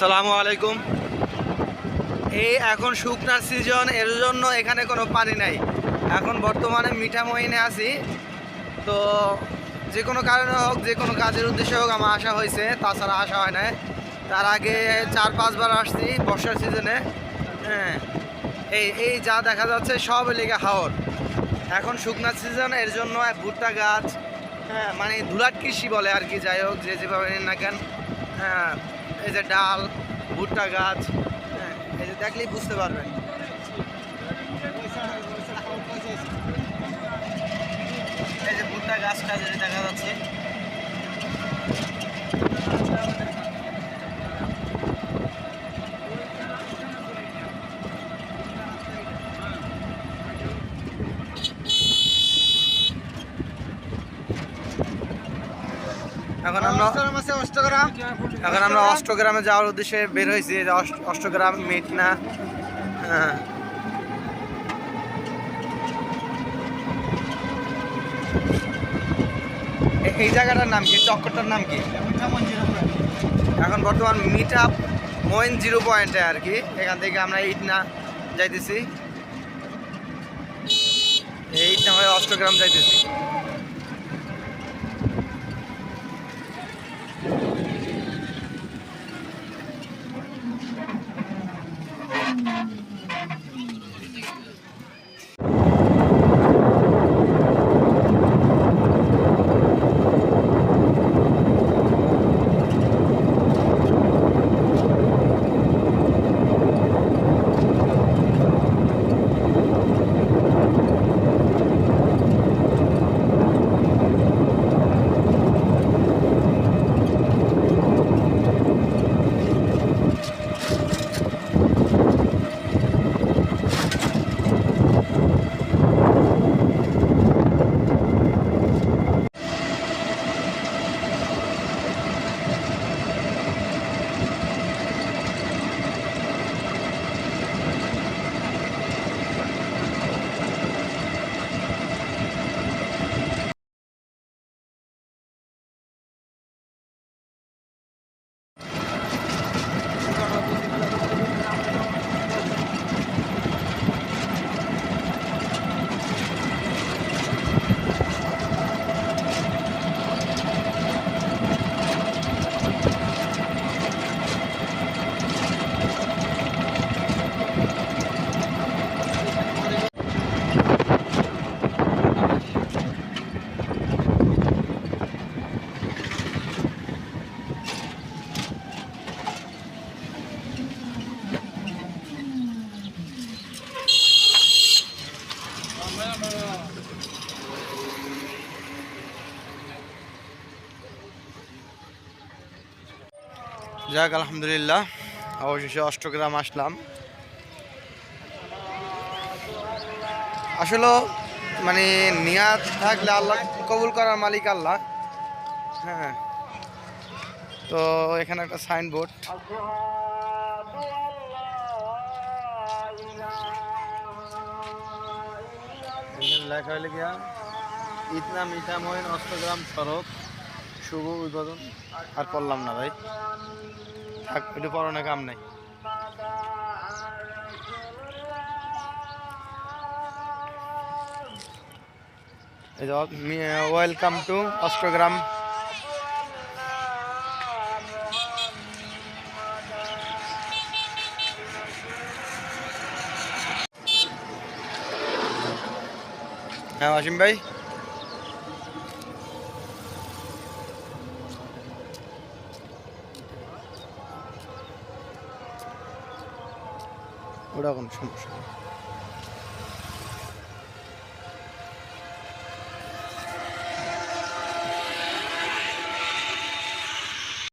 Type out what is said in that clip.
আসসালামু আলাইকুম। এই এখন শুকনার সিজন এর জন্য এখানে কোনো পানি নাই। এখন বর্তমানে মিঠা মহিনে আছি। তো যে কোনো কারণে হোক, যে কোনো কাজের উদ্দেশ্যে হোক, আমার আসা হয়েছে, তাছাড়া আসা হয় না তার আগে চার, পাঁচবার আসছি বর্ষার সিজনে হ্যাঁ এই এই যা দেখা যাচ্ছে সব লেগে হাওর। এখন শুকনার সিজন এর জন্য ভুট্টা গাছ হ্যাঁ মানে ধুলাট কৃষি বলে আর কি, যাই হোক, যে যেভাবে না কেন। হ্যাঁ এই যে ডাল, ভুট্টা গাছ হ্যাঁ এই যে দেখলেই বুঝতে পারবেন। এই যে ভুট্টা গাছটা যেটা দেখা যাচ্ছে এখন আমরা অষ্টগ্রাম এখন আমরা অষ্টগ্রামে যাওয়ার উদ্দেশ্যে বের হয়েছি অষ্ট- অষ্টগ্রাম, মেঘনা হ্যাঁ। এই জায়গাটার নাম কি? চক্করটার নাম কি? এখন বর্তমান মিট আপ মইন জিরো পয়েন্টে আর কি। এখান থেকে আমরা ইটনা যাইতেছি। ইটনা হয়ে অষ্টগ্রাম যাইতেছি। যাক, আলহামদুলিল্লাহ। অবশেষে অষ্টগ্রাম আসলাম। আসলে মানে নিয়াত থাকলে আল্লাহ কবুল করার মালিক আল্লাহ। হ্যাঁ। তো, এখানে একটা সাইনবোর্ড। লেখা হলে গিয়া, ইতনা মিঠা মহিন অষ্টগ্রাম সড়ক, শুভ উদ্বোধন। আর পড়লাম না ভাই। থাক পড়ানো কাম নাই। ওয়েলকাম টু অষ্টগ্রাম হ্যাঁ অসীম ভাই। ওটা কোনো সমস্যা